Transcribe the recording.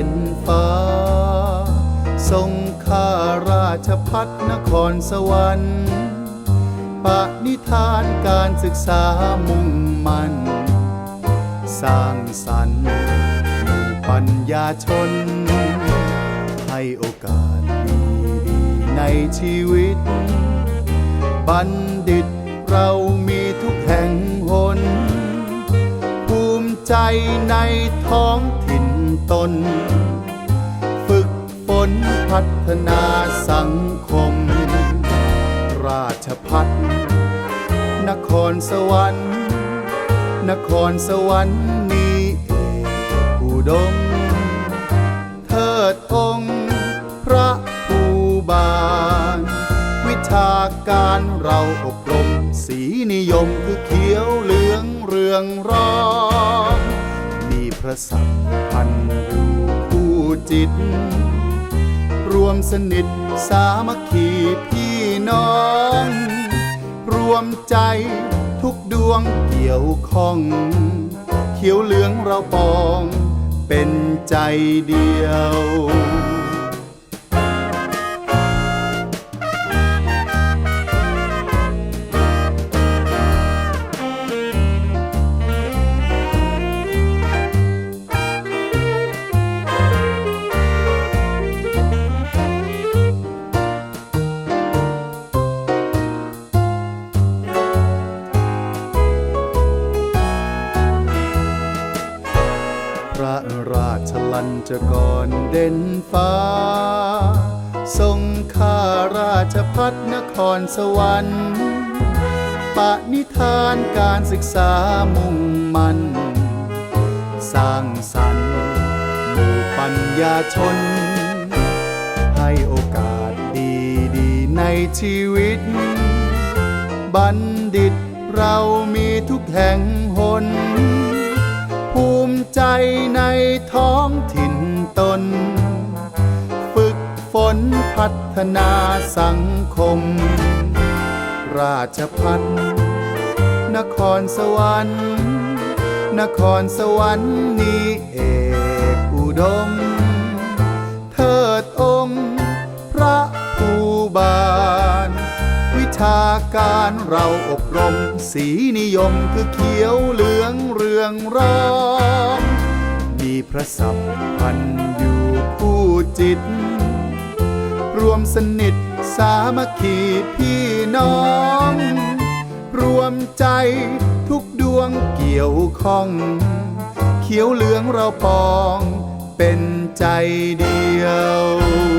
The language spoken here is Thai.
เป็นฟ้า ทรงข้าราชพัฒนครสวรรค์ปณิธานการศึกษามุ่งมั่น สร้างสรรค์ปัญญาชน ให้โอกาสดีในชีวิต บัณฑิตเรามีทุกแห่งหนภูมิใจในท้องถิ่น ตน ฝึกฝนพัฒนาสังคม ราชพัฒนครสวรรค์ นครสวรรค์นี้เอกอุดม เทิดองค์พระภูบาล วิชาการเราอบรม สีนิยมคือเขียวเหลืองเรืองรอง พระสัมพันธ์รู้คู่จิต รวมสนิทสามัคคีพี่น้อง รวมใจทุกดวงเกี่ยวข้อง เขียวเหลืองเราปอง เป็นใจเดียว ระราชลัญจกรเด่นฟ้า ทรงข้าราชพัฒนครสวรรค์ ปณิธานการศึกษามุ่งมันสร้างสรรค์หมู่ปัญญาชน ให้โอกาสดีๆในชีวิต บัณฑิตเรามีทุกแห่งหน พัฒนาสังคม ราชพัฒนครสวรรค์ นครสวรรค์นี้เอกอุดม เทิดองค์ พระภูบาล วิชาการเราอบรม สีนิยมคือเขียวเหลืองเรืองรองมีพระสัมพันธ์อยู่คู่จิต รวมสนิทสามัคคีพี่น้อง รวมใจทุกดวงเกี่ยวข้อง เขียวเหลืองเราปอง เป็นใจเดียว